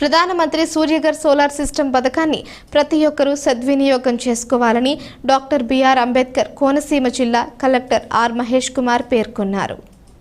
ప్రధానమంత్రి Surya Ghar solar system పథకాన్ని ప్రతి ఒక్కరూ సద్వినియోగం చేసుకోవాలని డాక్టర్ బిఆర్ అంబేద్కర్ కోనసీమ జిల్లా కలెక్టర్ ఆర్ మహేష్ కుమార్ పేర్కొన్నారు.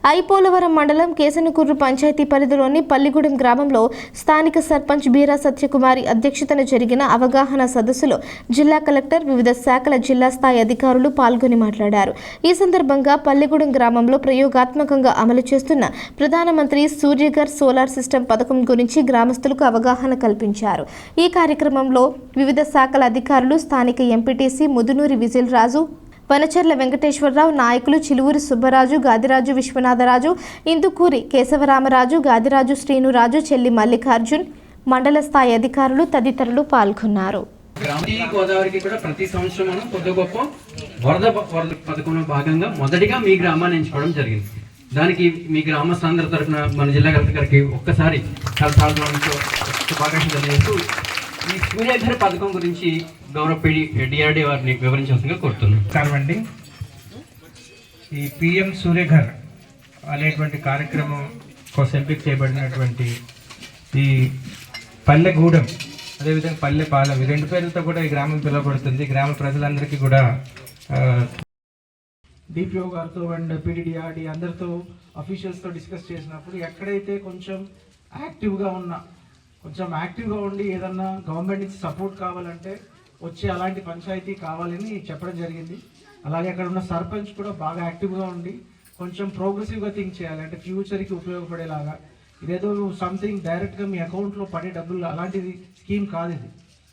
ఐపోలవరం మండలం కేసనకూరు పంచాయతీ పరిధిలోని పల్లిగూడెం గ్రామంలో స్థానిక సర్పంచ్ బీరా సత్యకుమారి అధ్యక్షతన జరిగిన అవగాహన సదస్సులో జిల్లా కలెక్టర్ వివిధ శాఖల జిల్లా స్థాయి అధికారులు పాల్గొని మాట్లాడారు. ఈ సందర్భంగా పల్లిగూడెం గ్రామంలో ప్రయోగాత్మకంగా అమలు చేస్తున్న ప్రధానమంత్రి సూర్యగర్ సోలార్ సిస్టమ్ పథకం గురించి గ్రామస్తులకు అవగాహన కల్పించారు. ఈ కార్యక్రమంలో వివిధ శాఖల అధికారులు స్థానిక ఎంపీటీసీ ముదునూరి విజిల్ రాజు వనచర్ల వెంకటేశ్వరరావు నాయకులు చిలువురి సుబ్బరాజు గాదిరాజు విశ్వనాథరాజు ఇందుకూరి కేశవరామరాజు గాదిరాజు శ్రీనురాజు చెల్లి మల్లికార్జున్ మండల స్థాయి అధికారులు తదితరులు పాల్గొన్నారు. గోదావరికి కూడా ప్రతి సంవత్సరం మనం కొద్ది గొప్ప వరద వరద పథకంలో భాగంగా మొదటిగా మీ గ్రామాన్ని ఎంచుకోవడం జరిగింది. దానికి మీ గ్రామ సాంద్ర తరఫున మన జిల్లా కలెక్టర్ గారికి ఒక్కసారి చాలా చాలా శుభాకాంక్షలు తెలియజేస్తూ ఈ సూర్యాధార పథకం గురించి గౌరవ పిడి వారిని వివరించాల్సిందిగా కోరుతున్నాను. నమస్కారం ఈ పిఎం సూర్యఘర్ అనేటువంటి కార్యక్రమం కోసం ఎంపిక చేయబడినటువంటి ఈ పల్లెగూడెం అదేవిధంగా పల్లెపాలెం ఈ రెండు పేర్లతో కూడా ఈ గ్రామం పిలువబడుతుంది. గ్రామ ప్రజలందరికీ కూడా డిపిఓ గారితో అండ్ పీడీడీఆర్డి అందరితో అఫీషియల్స్తో డిస్కస్ చేసినప్పుడు ఎక్కడైతే కొంచెం యాక్టివ్గా ఉన్నా కొంచెం యాక్టివ్గా ఉండి ఏదన్నా గవర్నమెంట్ నుంచి సపోర్ట్ కావాలంటే వచ్చే అలాంటి పంచాయతీ కావాలని చెప్పడం జరిగింది. అలాగే అక్కడ ఉన్న సర్పంచ్ కూడా బాగా యాక్టివ్గా ఉండి కొంచెం ప్రోగ్రెసివ్గా థింక్ చేయాలి. అంటే ఫ్యూచర్కి ఉపయోగపడేలాగా. ఇదేదో సంథింగ్ డైరెక్ట్గా మీ అకౌంట్లో పడే డబ్బులు అలాంటిది స్కీమ్ కాదు ఇది.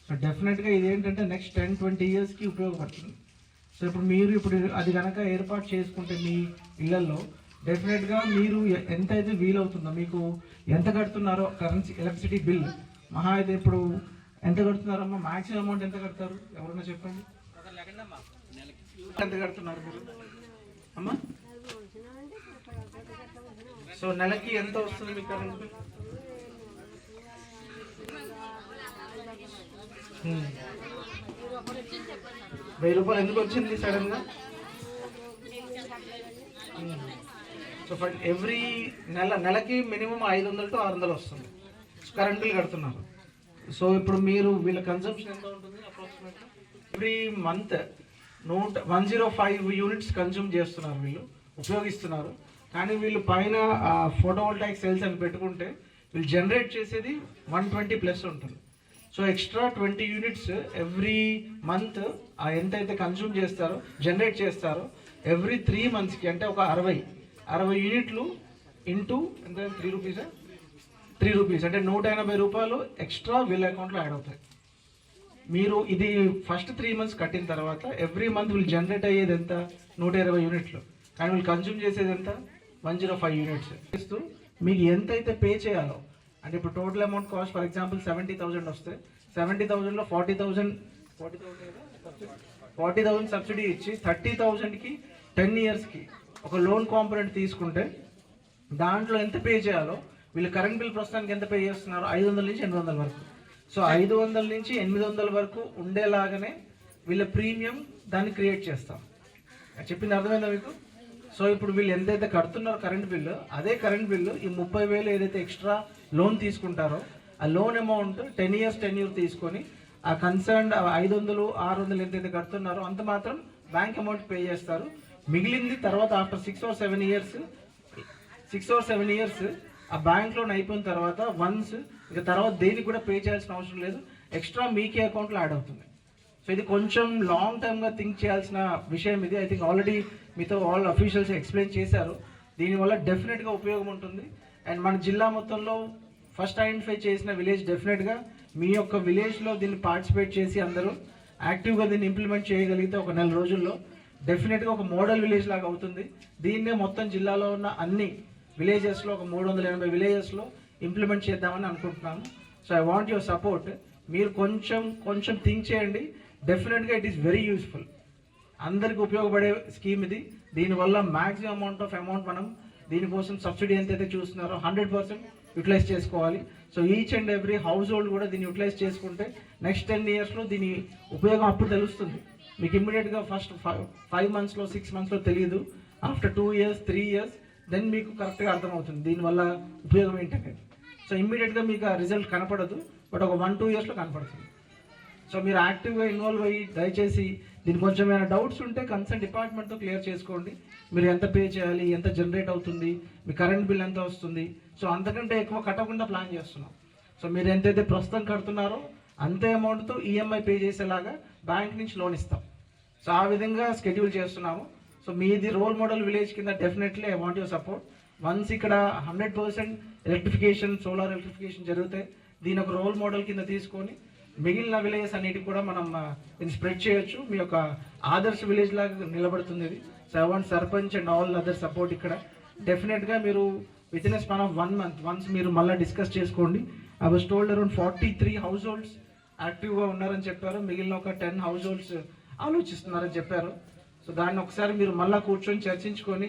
సో డెఫినెట్గా ఇది ఏంటంటే నెక్స్ట్ టెన్ ట్వంటీ ఇయర్స్కి ఉపయోగపడుతుంది. సో ఇప్పుడు మీరు ఇప్పుడు అది కనుక ఏర్పాటు చేసుకుంటే మీ ఇళ్ళలో డెఫినెట్గా మీరు ఎంత అయితే వీలవుతుందో మీకు ఎంత కడుతున్నారో కరెన్సీ ఎలక్ట్రిసిటీ బిల్ మహా అయితే ఇప్పుడు ఎంత కడుతున్నారమ్మా? మాక్సిమం అమౌంట్ ఎంత కడతారు? ఎవరన్నా చెప్పండి. ఎంత కడుతున్నారు మీరు? అమ్మా? సో నెలకి ఎంత వస్తుంది మీకు కరెంట్ బిల్ వెయ్యి రూపాయలు ఎందుకు వచ్చింది సడన్గా? సో ఫర్ ఎవ్రీ నెల నెలకి మినిమం ఐదు వందలు టు ఆరు వందలు వస్తుంది. కరెంట్ బిల్ కడుతున్నారు. సో ఇప్పుడు మీరు వీళ్ళ కన్సంప్షన్ ఎంత ఉంటుంది అప్రాక్సిమేట్ ఎవ్రీ మంత్ నూట one zero five units consume చేస్తున్నారు వీళ్ళు ఉపయోగిస్తున్నారు. కానీ వీళ్ళు పైన ఫోటోవోల్టాయిక్ సెల్స్ అని పెట్టుకుంటే వీళ్ళు జనరేట్ చేసేది వన్ ట్వంటీ ప్లస్ ఉంటుంది. So extra twenty units every month ఎంతైతే కన్జ్యూమ్ చేస్తారో జనరేట్ చేస్తారో ఎవ్రీ త్రీ మంత్స్కి అంటే ఒక అరవై అరవై యూనిట్లు ఇంటూ ఎంత? త్రీ రూపీసా త్రీ రూపీస్. అంటే నూట ఎనభై రూపాయలు ఎక్స్ట్రా వీళ్ళ అకౌంట్లో యాడ్ అవుతాయి. మీరు ఇది ఫస్ట్ త్రీ మంత్స్ కట్టిన తర్వాత ఎవ్రీ మంత్ వీళ్ళు జనరేట్ అయ్యేది ఎంత? నూట ఇరవై యూనిట్లు కానీ వీళ్ళు కన్జ్యూమ్ చేసేది ఎంత? వన్ జీరో ఫైవ్ యూనిట్స్ ఇస్తూ మీకు ఎంత అయితే పే చేయాలో అంటే ఇప్పుడు total amount cost for example seventy thousand వస్తే seventy థౌసండ్లో forty thousand forty thousand forty thousand subsidy ఇచ్చి థర్టీ థౌసండ్కి టెన్ ఇయర్స్కి ఒక లోన్ కాంపొనెంట్ తీసుకుంటే దాంట్లో ఎంత పే చేయాలో వీళ్ళు కరెంట్ బిల్ ప్రస్తుతానికి ఎంత పే చేస్తున్నారు ఐదు వందల నుంచి ఎనిమిది వందల వరకు. సో ఐదు వందల నుంచి ఎనిమిది వందల వరకు ఉండేలాగానే వీళ్ళ ప్రీమియం దాన్ని క్రియేట్ చేస్తాం. చెప్పింది అర్థమైందా మీకు? సో ఇప్పుడు వీళ్ళు ఎంతైతే కడుతున్నారో కరెంట్ బిల్లు అదే కరెంట్ బిల్లు ఈ ముప్పై వేలు ఏదైతే ఎక్స్ట్రా లోన్ తీసుకుంటారో ఆ loan amount ten years ten years తీసుకొని ఆ కన్సర్న్ ఐదు వందలు ఆరు వందలు ఎంతైతే కడుతున్నారో అంత మాత్రం బ్యాంక్ అమౌంట్ పే చేస్తారు. మిగిలింది తర్వాత after six or seven years six or seven years ఆ బ్యాంక్ లోన్ అయిపోయిన తర్వాత వన్స్ ఇక తర్వాత దేనికి కూడా పే చేయాల్సిన అవసరం లేదు. ఎక్స్ట్రా మీకే అకౌంట్లో యాడ్ అవుతుంది. సో ఇది కొంచెం లాంగ్ టర్మ్గా థింక్ చేయాల్సిన విషయం ఇది. ఐ థింక్ ఆల్రెడీ మీతో ఆల్ అఫీషియల్స్ ఎక్స్ప్లెయిన్ చేశారు. దీనివల్ల డెఫినెట్గా ఉపయోగం ఉంటుంది. అండ్ మన జిల్లా మొత్తంలో ఫస్ట్ ఐడెంటిఫై చేసిన విలేజ్ డెఫినెట్గా మీ యొక్క విలేజ్లో దీన్ని పార్టిసిపేట్ చేసి అందరూ యాక్టివ్గా దీన్ని ఇంప్లిమెంట్ చేయగలిగితే ఒక నెల రోజుల్లో డెఫినెట్గా ఒక మోడల్ విలేజ్ లాగా అవుతుంది. దీన్నే మొత్తం జిల్లాలో ఉన్న అన్ని విలేజెస్లో ఒక మూడు వందల ఎనభై విలేజెస్లో ఇంప్లిమెంట్ చేద్దామని అనుకుంటున్నాము so I want your support మీరు కొంచెం కొంచెం థింక్ చేయండి. డెఫినెట్గా ఇట్ ఈస్ వెరీ యూస్ఫుల్ అందరికి ఉపయోగపడే స్కీమ్ ఇది. దీనివల్ల మ్యాక్సిమం అమౌంట్ ఆఫ్ అమౌంట్ మనం దీనికోసం సబ్సిడీ ఎంతైతే చూస్తున్నారో హండ్రెడ్ పర్సెంట్ యూటిలైజ్ చేసుకోవాలి. So each and every household కూడా దీన్ని యూటిలైజ్ చేసుకుంటే నెక్స్ట్ టెన్ ఇయర్స్లో దీని ఉపయోగం అప్పుడు తెలుస్తుంది. మీకు ఇమ్మీడియట్గా ఫస్ట్ ఫైవ్ ఫైవ్ మంత్స్లో సిక్స్ మంత్స్లో తెలియదు after two years three years then మీకు కరెక్ట్గా అర్థమవుతుంది. దీనివల్ల ఉపయోగం ఏంటనేది సో ఇమ్మీడియట్గా మీకు ఆ రిజల్ట్ కనపడదు బట్ ఒక వన్ టూ ఇయర్స్లో కనపడుతుంది. సో మీరు యాక్టివ్గా ఇన్వాల్వ్ అయ్యి దయచేసి దీనికి కొంచెం ఏమైనా డౌట్స్ ఉంటే కన్సర్న్ డిపార్ట్మెంట్తో క్లియర్ చేసుకోండి. మీరు ఎంత పే చేయాలి ఎంత జనరేట్ అవుతుంది మీ కరెంట్ బిల్ ఎంత వస్తుంది. సో అంతకంటే ఎక్కువ కట్టకుండా ప్లాన్ చేస్తున్నాం. సో మీరు ఎంతైతే ప్రస్తుతం కడుతున్నారో అంతే అమౌంట్తో ఈఎంఐ పే చేసేలాగా బ్యాంక్ నుంచి లోన్ ఇస్తాం. సో ఆ విధంగా స్కెడ్యూల్ చేస్తున్నాము. సో మీది రోల్ మోడల్ విలేజ్ కింద definitely I want your support once ఇక్కడ hundred percent electrification solar electrification జరిగితే దీని ఒక రోల్ మోడల్ కింద తీసుకొని మిగిలిన విలేజెస్ అన్నిటికి కూడా మనం దీన్ని స్ప్రెడ్ చేయొచ్చు. మీ యొక్క ఆదర్శ విలేజ్ లాగా నిలబడుతుంది ఇది. So I want sarpanch and all other support ఇక్కడ. డెఫినెట్గా మీరు within span of one month once మీరు మళ్ళీ డిస్కస్ చేసుకోండి. I was told around forty three households యాక్టివ్గా ఉన్నారని చెప్పారు. మిగిలిన ఒక టెన్ హౌస్ హోల్డ్స్ ఆలోచిస్తున్నారని చెప్పారు. సో దాన్ని ఒకసారి మీరు మళ్ళీ కూర్చొని చర్చించుకొని